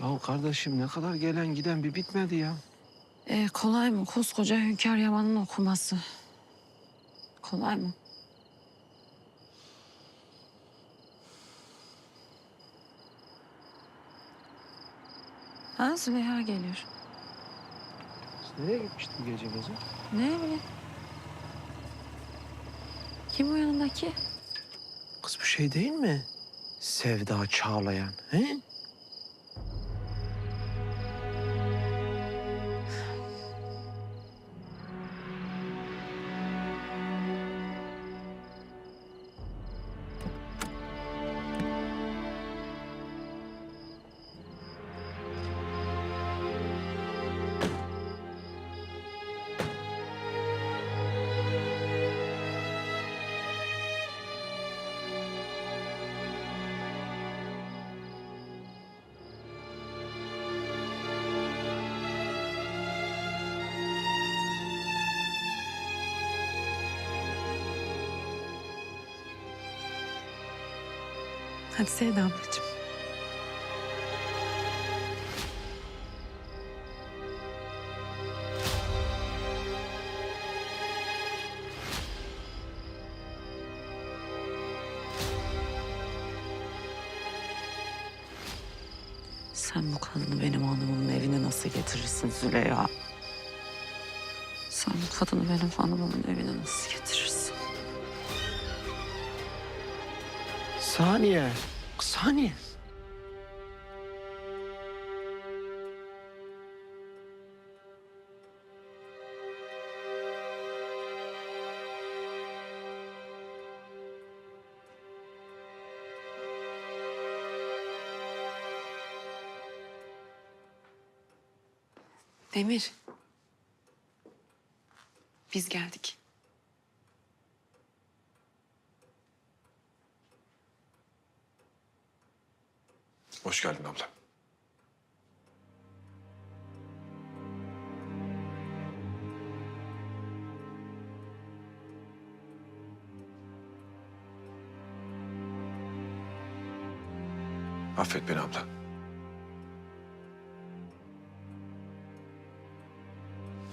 Ya kardeşim ne kadar gelen giden bir bitmedi ya. E, kolay mı koskoca Hünkar Yaman'ın okuması? Kolay mı? Ha Züleyha geliyor. Nereye gitmiştin gece gece? Ne bileyim. Kim o yanındaki? Kız bu şey değil mi? Sevda Çağlayan. He? Hadi Sevda ablacığım. Sen bu kadını benim hanımımın evine nasıl getirirsin Züleyha? Sen bu kadını benim hanımımın evine nasıl getirirsin? Saniye. Saniye. Demir. Biz geldik. Hoş geldin abla. Affet beni abla.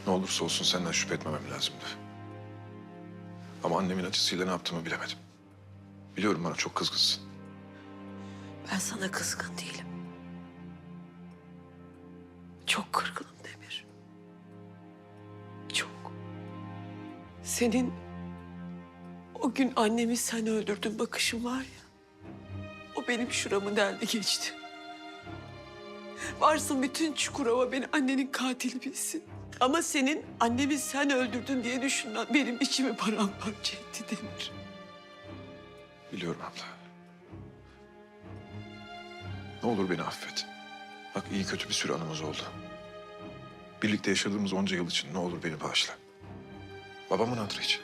Ne olursa olsun senden şüphe etmemem lazımdı. Ama annemin acısıyla ne yaptığımı bilemedim. Biliyorum bana çok kızgınsın. Ben sana kızgın değilim. Çok kırgınım Demir. Çok. Senin o gün annemi sen öldürdün bakışın var ya. O benim şuramı deldi geçti. Varsın bütün Çukurova beni annenin katili bilsin. Ama senin annemi sen öldürdün diye düşünmen benim içimi paramparça etti Demir. Biliyorum abla. Ne olur beni affet. Bak iyi kötü bir sürü anımız oldu. Birlikte yaşadığımız onca yıl için ne olur beni bağışla. Babamın hatırı için.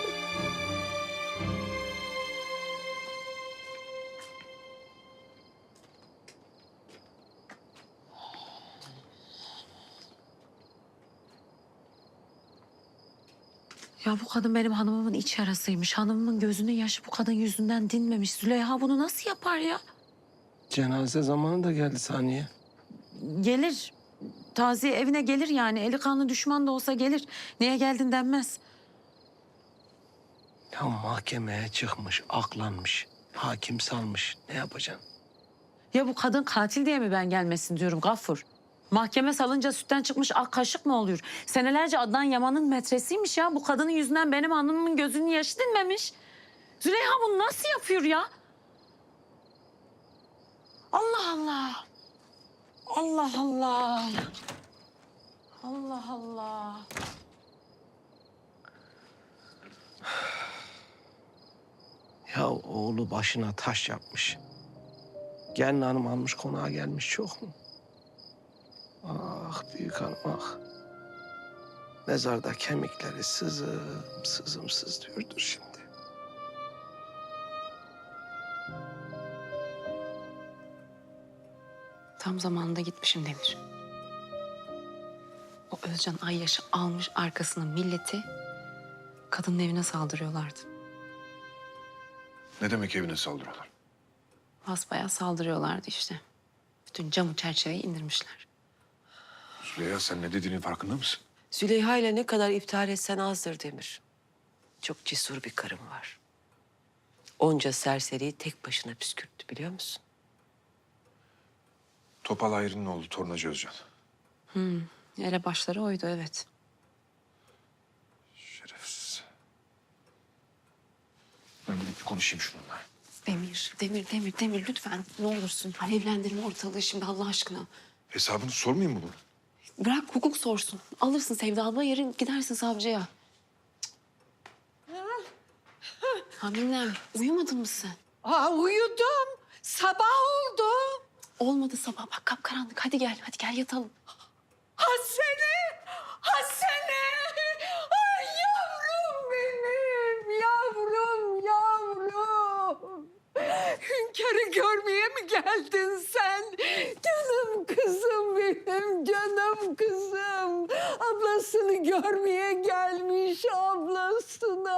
Ya bu kadın benim hanımımın iç yarasıymış. Hanımımın gözünün yaşı bu kadın yüzünden dinmemiş. Züleyha bunu nasıl yapar ya? Cenaze zamanı da geldi saniye. Gelir. Taziye evine gelir yani. Eli kanlı düşman da olsa gelir. Niye geldin denmez. Ya mahkemeye çıkmış, aklanmış. Hakim salmış. Ne yapacaksın? Ya bu kadın katil diye mi ben gelmesin diyorum Gaffur. Mahkeme salınca sütten çıkmış ak kaşık mı oluyor? Senelerce Adnan Yaman'ın metresiymiş ya. Bu kadının yüzünden benim hanımımın gözünün yaşı dinmemiş. Züleyha bunu nasıl yapıyor ya? Allah Allah. Allah Allah. Allah Allah. Ya oğlu başına taş yapmış. Gelin hanım almış konağa gelmiş çok mu? Ah büyük hanım ah. Mezarda kemikleri sızım sızım sızlıyordur şimdi. Tam zamanında gitmişim Demir. O Özcan Ayyaş'ı almış arkasına milleti kadının evine saldırıyorlardı. Ne demek evine saldırıyorlar? Basbayağı saldırıyorlardı işte. Bütün camı çerçeveyi indirmişler. Züleyha sen ne dediğinin farkında mısın? Züleyha ile ne kadar iptal etsen azdır Demir. Çok cesur bir karım var. Onca serseriyi tek başına püskürttü biliyor musun? Topal Ayrı'nın oğlu Tornacı Özcan. Elebaşları oydu evet. Şerefsiz. Ben gidip bir konuşayım şununla. Demir, Demir, Demir, Demir lütfen ne olursun. Alevlendirme ortalığı şimdi Allah aşkına. Hesabını sormayayım mı bunu? Bırak hukuk sorsun. Alırsın Sevda abla yarın gidersin savcıya. Haminem uyumadın mı sen? Aa uyudum. Sabah oldu. Olmadı sabah bak kapkaranlık hadi gel hadi gel yatalım. Hasene! Hasene! Ay yavrum benim! Yavrum, yavrum! Hünkârı görmeye mi geldin sen? Canım kızım benim, canım. Ablasını görmeye gelmiş, ablasını,